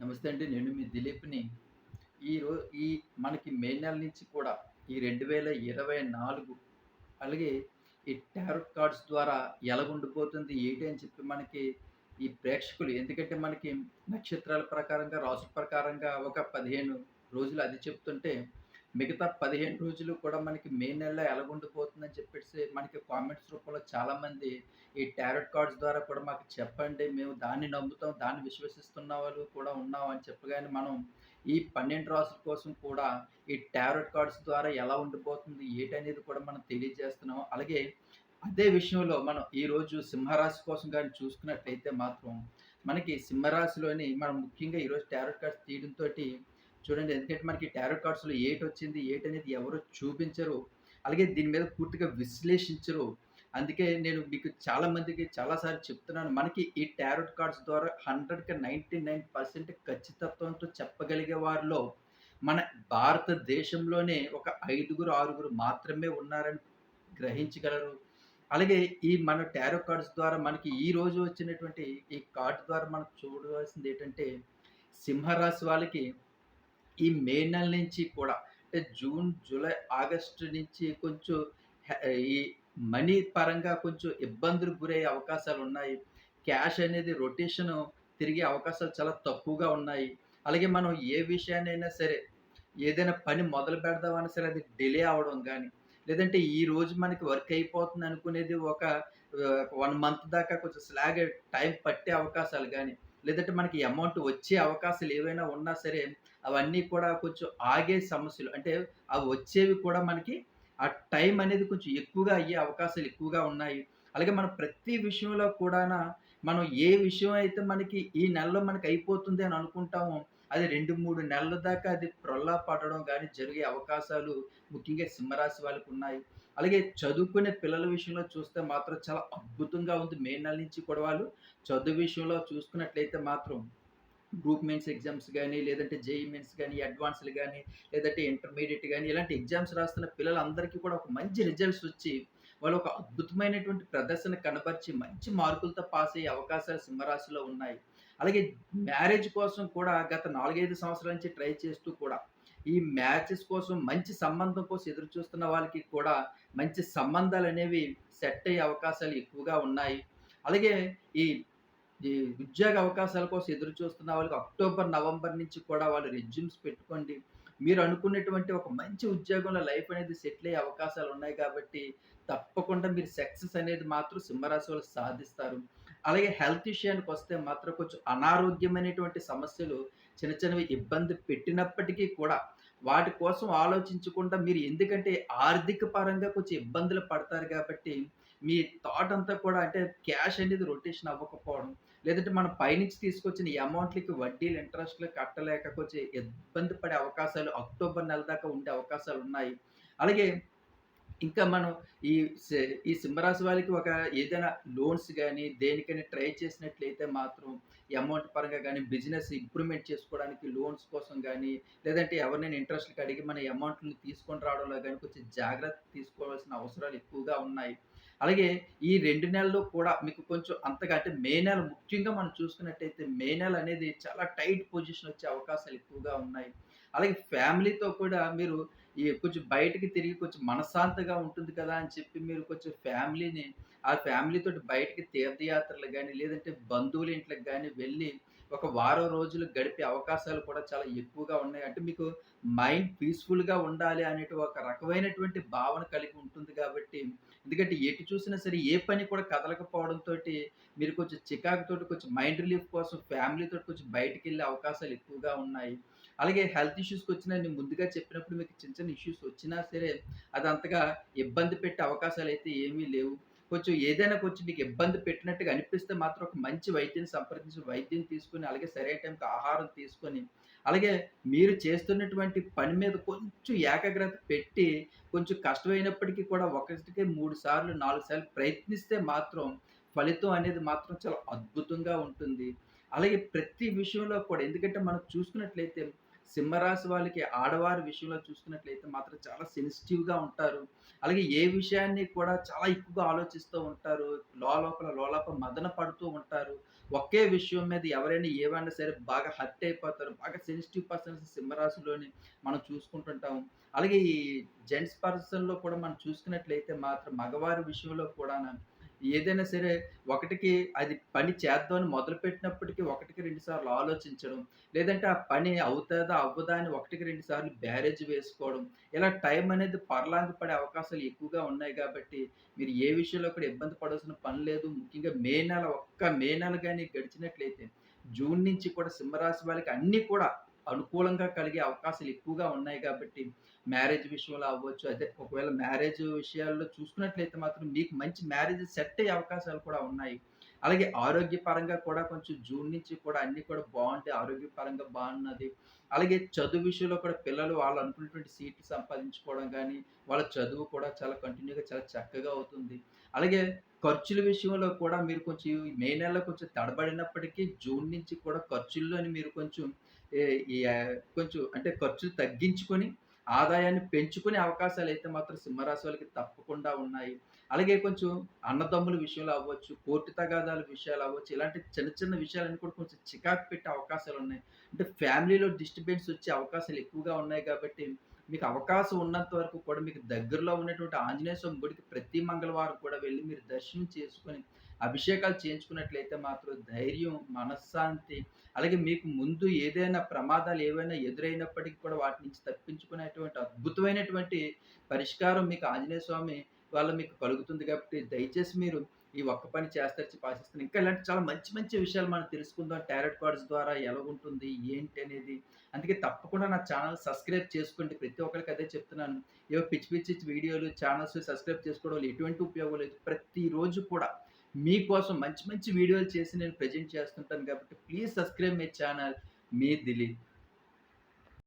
నమస్తే అండి. నేను మీ దిలీప్‌ని. ఈ ఈ మనకి మే నెల నుంచి కూడా ఈ 2024 అలాగే ఈ టారో కార్డ్స్ ద్వారా ఎలాగుండిపోతుంది ఏంటి అని చెప్పి మనకి ఈ ప్రేక్షకులు ఎందుకంటే మనకి నక్షత్రాల ప్రకారంగా, రాసుల ప్రకారంగా ఒక 15 రోజులు అది చెప్తుంటే, మిగతా 15 రోజులు కూడా మనకి మే నెలలో ఎలాగుండిపోతుందని చెప్పేసి మనకి కామెంట్స్ రూపంలో చాలామంది ఈ టారెట్ కార్డ్స్ ద్వారా కూడా మాకు చెప్పండి. మేము దాన్ని నమ్ముతాం, దాన్ని విశ్వసిస్తున్న వాళ్ళు కూడా ఉన్నాం అని చెప్పగానే మనం ఈ 12 రాసుల కోసం కూడా ఈ టారెట్ కార్డ్స్ ద్వారా ఎలా ఉండిపోతుంది ఏటనేది కూడా మనం తెలియజేస్తున్నాం. అలాగే అదే విషయంలో మనం ఈరోజు సింహరాశి కోసం కానీ చూసుకున్నట్లయితే మాత్రం, మనకి సింహరాశిలోని మనం ముఖ్యంగా ఈరోజు టారెట్ కార్డ్స్ తీయడంతో చూడండి ఎందుకంటే మనకి టారో కార్డ్స్‌లో ఏటి వచ్చింది ఏటి అనేది ఎవరు చూపించరు. అలాగే దీని మీద పూర్తిగా విశ్లేషించరు. అందుకే నేను మీకు చాలా మందికి చాలా సార్లు చెప్తున్నాను. మనకి ఈ టారోట్ కార్డ్స్ ద్వారా 100కి 99% ఖచ్చితత్వంతో చెప్పగలిగే వారిలో మన భారతదేశంలోనే ఒక ఐదుగురు, ఆరుగురు మాత్రమే ఉన్నారని గ్రహించగలరు. అలాగే ఈ మన టారో కార్డ్స్ ద్వారా మనకి ఈ రోజు వచ్చినటువంటి ఈ కార్డ్ ద్వారా మనం చూడవలసింది ఏంటంటే, సింహరాశి వాళ్ళకి ఈ మే నెల నుంచి కూడా అంటే జూన్, జూలై, ఆగస్టు నుంచి కొంచెం ఈ మనీ పరంగా కొంచెం ఇబ్బందులు గురయ్యే అవకాశాలు ఉన్నాయి క్యాష్ అనేది రొటేషన్ తిరిగే అవకాశాలు చాలా తక్కువగా ఉన్నాయి. అలాగే మనం ఏ విషయాన్నైనా సరే, ఏదైనా పని మొదలు పెడదామన్నా సరే అది డిలే అవ్వడం కానీ లేదంటే ఈరోజు మనకి వర్క్ అయిపోతుంది అనుకునేది ఒక వన్ మంత్ దాకా కొంచెం స్లాగ్ టైం పట్టే అవకాశాలు కానీ లేదంటే మనకి అమౌంట్ వచ్చే అవకాశాలు ఏవైనా ఉన్నా సరే, అవన్నీ కూడా కొంచెం ఆగే సమస్యలు. అంటే అవి వచ్చేవి కూడా మనకి ఆ టైం అనేది కొంచెం ఎక్కువగా అయ్యే అవకాశాలు ఎక్కువగా ఉన్నాయి. అలాగే మనం ప్రతి విషయంలో కూడా మనం ఏ విషయం అయితే మనకి ఈ నెలలో మనకి అయిపోతుంది అని అనుకుంటామో, అది 2, 3 నెలల దాకా అది ప్రొల్లా పడడం కానీ జరిగే అవకాశాలు ముఖ్యంగా సింహరాశి వాళ్ళకు ఉన్నాయి అలాగే చదువుకునే పిల్లల విషయంలో చూస్తే మాత్రం చాలా అద్భుతంగా ఉంది. మే నెల నుంచి కూడా వాళ్ళు చదువు విషయంలో చూసుకున్నట్లయితే మాత్రం గ్రూప్ మెయిన్స్ ఎగ్జామ్స్ కానీ లేదంటే జేఈ మెయిన్స్ కానీ అడ్వాన్స్‌లు కానీ లేదంటే ఇంటర్మీడియట్ కానీ ఇలాంటి ఎగ్జామ్స్ రాస్తున్న పిల్లలందరికీ కూడా ఒక మంచి రిజల్ట్స్ వచ్చి, వాళ్ళు ఒక అద్భుతమైనటువంటి ప్రదర్శన కనబరిచి మంచి మార్కులతో పాస్ అయ్యే అవకాశాలు సింహరాశిలో ఉన్నాయి. అలాగే మ్యారేజ్ కోసం కూడా గత 4, 5 సంవత్సరాల నుంచి ట్రై చేస్తూ కూడా, ఈ మ్యాచెస్ కోసం మంచి సంబంధం కోసం ఎదురు చూస్తున్న వాళ్ళకి కూడా మంచి సంబంధాలు అనేవి సెట్ అయ్యే అవకాశాలు ఎక్కువగా ఉన్నాయి. అలాగే ఈ ఈ ఉద్యోగ అవకాశాల కోసం ఎదురు చూస్తున్న వాళ్ళకి అక్టోబర్, నవంబర్ నుంచి కూడా వాళ్ళు రెజ్యూమ్స్ పెట్టుకోండి. మీరు అనుకున్నటువంటి ఒక మంచి ఉద్యోగంలో లైఫ్ అనేది సెటిల్ అయ్యే అవకాశాలు ఉన్నాయి కాబట్టి, తప్పకుండా మీరు సక్సెస్ అనేది మాత్రం సింహరాశి వాళ్ళు సాధిస్తారు. అలాగే హెల్త్ విషయానికి వస్తే మాత్రం కొంచెం అనారోగ్యమైనటువంటి సమస్యలు చిన్న చిన్నవి ఇబ్బంది పెట్టినప్పటికీ కూడా, వాటి కోసం ఆలోచించకుండా మీరు ఎందుకంటే ఆర్థిక పరంగా కొంచెం ఇబ్బందులు పడతారు కాబట్టి, మీ థాట్ అంతా కూడా అంటే క్యాష్ అనేది రొటేషన్ అవ్వకపోవడం, లేదంటే మనం పైనుంచి తీసుకొచ్చిన అమౌంట్‌లకి వడ్డీలు, ఇంట్రెస్ట్‌లు కట్టలేక కొంచెం ఇబ్బంది పడే అవకాశాలు అక్టోబర్ నెల దాకా ఉండే అవకాశాలు ఉన్నాయి. అలాగే ఇంకా మనం ఈ ఈ సింహరాశి వాళ్ళకి ఒక ఏదైనా లోన్స్ కానీ దేనికైనా ట్రై చేసినట్లయితే మాత్రం అమౌంట్ పరంగా కానీ బిజినెస్ ఇంప్రూవ్‌మెంట్ చేసుకోవడానికి లోన్స్ కోసం కానీ లేదంటే ఎవరినైనా ఇంట్రెస్ట్కి అడిగి మన అమౌంట్‌ని తీసుకొని రావడంలో గానీ కొంచెం జాగ్రత్త తీసుకోవాల్సిన అవసరాలు ఎక్కువగా ఉన్నాయి. అలాగే ఈ రెండు నెలల్లో కూడా మీకు కొంచెం అంతగా అంటే మే నెల ముఖ్యంగా మనం చూసుకున్నట్టయితే మే నెల అనేది చాలా టైట్ పొజిషన్ వచ్చే అవకాశాలు ఎక్కువగా ఉన్నాయి. అలాగే ఫ్యామిలీతో కూడా మీరు ఈ కొంచెం బయటకి తిరిగి కొంచెం మనశ్శాంతిగా ఉంటుంది కదా అని చెప్పి మీరు కొంచెం ఫ్యామిలీని ఆ ఫ్యామిలీతో బయటకి తీర్థయాత్రలు కానీ లేదంటే బంధువుల ఇంట్లోకి కానీ వెళ్ళి ఒక వారం రోజులు గడిపే అవకాశాలు కూడా చాలా ఎక్కువగా ఉన్నాయి. అంటే మీకు మైండ్ పీస్‌ఫుల్‌గా ఉండాలి అనేటి ఒక రకమైనటువంటి భావన కలిగి ఉంటుంది కాబట్టి, ఎందుకంటే ఎటు చూసినా సరే ఏ పని కూడా కదలకపోవడంతోటి మీరు కొంచెం చికాకుతోటి కొంచెం మైండ్ రిలీఫ్ కోసం ఫ్యామిలీతో కొంచెం బయటికెళ్ళే అవకాశాలు ఎక్కువగా ఉన్నాయి. అలాగే హెల్త్ ఇష్యూస్‌కొచ్చినా నేను ముందుగా చెప్పినప్పుడు మీకు చిన్న చిన్న ఇష్యూస్ వచ్చినా సరే, అది అంతగా ఇబ్బంది పెట్టే అవకాశాలు అయితే ఏమీ లేవు. కొంచెం ఏదైనా కొంచెం మీకు ఇబ్బంది పెట్టినట్టుగా అనిపిస్తే మాత్రం ఒక మంచి వైద్యుని సంప్రదించి వైద్యం తీసుకొని, అలాగే సరైన టైంకి ఆహారం తీసుకొని, అలాగే మీరు చేస్తున్నటువంటి పని మీద కొంచెం ఏకాగ్రత పెట్టి, కొంచెం కష్టమైనప్పటికీ కూడా ఒకటికి మూడు సార్లు, నాలుగు సార్లు ప్రయత్నిస్తే మాత్రం ఫలితం అనేది మాత్రం చాలా అద్భుతంగా ఉంటుంది. అలాగే ప్రతి విషయంలో కూడా ఎందుకంటే మనం చూసుకున్నట్లయితే సింహరాశి వాళ్ళకి ఆడవారి విషయంలో చూసుకున్నట్లయితే మాత్రం చాలా సెన్సిటివ్‌గా ఉంటారు. అలాగే ఏ విషయాన్ని కూడా చాలా ఎక్కువగా ఆలోచిస్తూ ఉంటారు. లోపల లోలోపల మదన పడుతూ ఉంటారు. ఒకే విషయం మీద ఎవరైనా ఏమైనా సరే బాగా హర్ట్ అయిపోతారు. బాగా సెన్సిటివ్ పర్సన్స్ సింహరాశిలోని మనం చూసుకుంటుంటాం. అలాగే ఈ జెంట్స్ పర్సన్‌లో కూడా మనం చూసుకున్నట్లయితే మాత్రం మగవారి విషయంలో కూడా ఏదైనా సరే ఒకటికి అది పని చేద్దామని మొదలుపెట్టినప్పటికీ ఒకటికి రెండు సార్లు ఆలోచించడం. లేదంటే ఆ పని అవుతుందా అవ్వదా? అని ఒకటికి రెండు సార్లు బ్యారేజ్ వేసుకోవడం. ఇలా టైం అనేది పర్లాంగి పడే అవకాశాలు ఎక్కువగా ఉన్నాయి కాబట్టి మీరు ఏ విషయంలో కూడా ఇబ్బంది పడాల్సిన పని లేదు. ముఖ్యంగా మే నెల ఒక్క మే నెల కానీ గడిచినట్లయితే, జూన్ నుంచి కూడా సింహరాశి వాళ్ళకి అన్నీ కూడా అనుకూలంగా కలిగే అవకాశాలు ఎక్కువగా ఉన్నాయి కాబట్టి మ్యారేజ్ విషయంలో అవ్వచ్చు. అదే ఒకవేళ మ్యారేజ్ విషయాల్లో చూసుకున్నట్లయితే మాత్రం మీకు మంచి మ్యారేజ్ సెట్ అయ్యే అవకాశాలు కూడా ఉన్నాయి. అలాగే ఆరోగ్యపరంగా కూడా కొంచెం జూన్ నుంచి కూడా అన్నీ కూడా బాగుంటాయి ఆరోగ్యపరంగా బాగున్నది అలాగే చదువు విషయంలో కూడా పిల్లలు వాళ్ళు అనుకున్నటువంటి సీట్లు సంపాదించుకోవడం కానీ వాళ్ళ చదువు కూడా చాలా కంటిన్యూ‌గా చాలా చక్కగా అవుతుంది. అలాగే ఖర్చుల విషయంలో కూడా మీరు కొంచెం మే నెలలో కొంచెం తడబడినప్పటికీ జూన్ నుంచి కూడా ఖర్చుల్లోని మీరు కొంచెం కొంచెం అంటే ఖర్చులు తగ్గించుకొని, ఆదాయాన్ని పెంచుకునే అవకాశాలు అయితే మాత్రం సింహరాశి వాళ్ళకి తప్పకుండా ఉన్నాయి. అలాగే కొంచెం అన్నదమ్ముల విషయంలో అవ్వచ్చు, కోర్టు తగాదాల విషయాలు అవ్వచ్చు, ఇలాంటి చిన్న చిన్న విషయాలన్నీ కూడా కొంచెం చికాకు పెట్టే అవకాశాలు ఉన్నాయి అంటే ఫ్యామిలీలో డిస్టర్బెన్స్ వచ్చే అవకాశాలు ఎక్కువగా ఉన్నాయి కాబట్టి, మీకు అవకాశం ఉన్నంత వరకు కూడా మీకు దగ్గరలో ఉన్నటువంటి ఆంజనేయ స్వామి గుడికి ప్రతి మంగళవారం కూడా వెళ్ళి మీరు దర్శనం చేసుకొని, అభిషేకాలు చేయించుకున్నట్లయితే మాత్రం ధైర్యం, మనశ్శాంతి అలాగే మీకు ముందు ఏదైనా ప్రమాదాలు ఏవైనా ఎదురైనప్పటికీ కూడా వాటి నుంచి తప్పించుకునేటువంటి అద్భుతమైనటువంటి పరిష్కారం మీకు ఆంజనేయ స్వామి వల్ల మీకు కలుగుతుంది కాబట్టి, దయచేసి మీరు ఈ ఒక్క పని చేస్తారు చెప్పి ఇంకా ఇలాంటి చాలా మంచి మంచి విషయాలు మనం తెలుసుకుందాం. టారెట్ కార్డ్స్ ద్వారా ఎలాగుంటుంది? ఏంటి అనేది. అందుకే తప్పకుండా నా ఛానల్ సబ్స్క్రైబ్ చేసుకోండి. ప్రతి ఒక్కరికి అదే చెప్తున్నాను. ఏవో పిచ్చి పిచ్చి వీడియోలు ఛానల్స్ సబ్స్క్రైబ్ చేసుకోవడం వల్ల ఎటువంటి ఉపయోగం లేదు. ప్రతిరోజు కూడా మీకోసం మంచి మంచి వీడియోలు చేసి నేను ప్రెజెంట్ చేస్తుంటాను కాబట్టి ప్లీజ్ సబ్స్క్రైబ్ మై ఛానల్ మీ దిలీప్.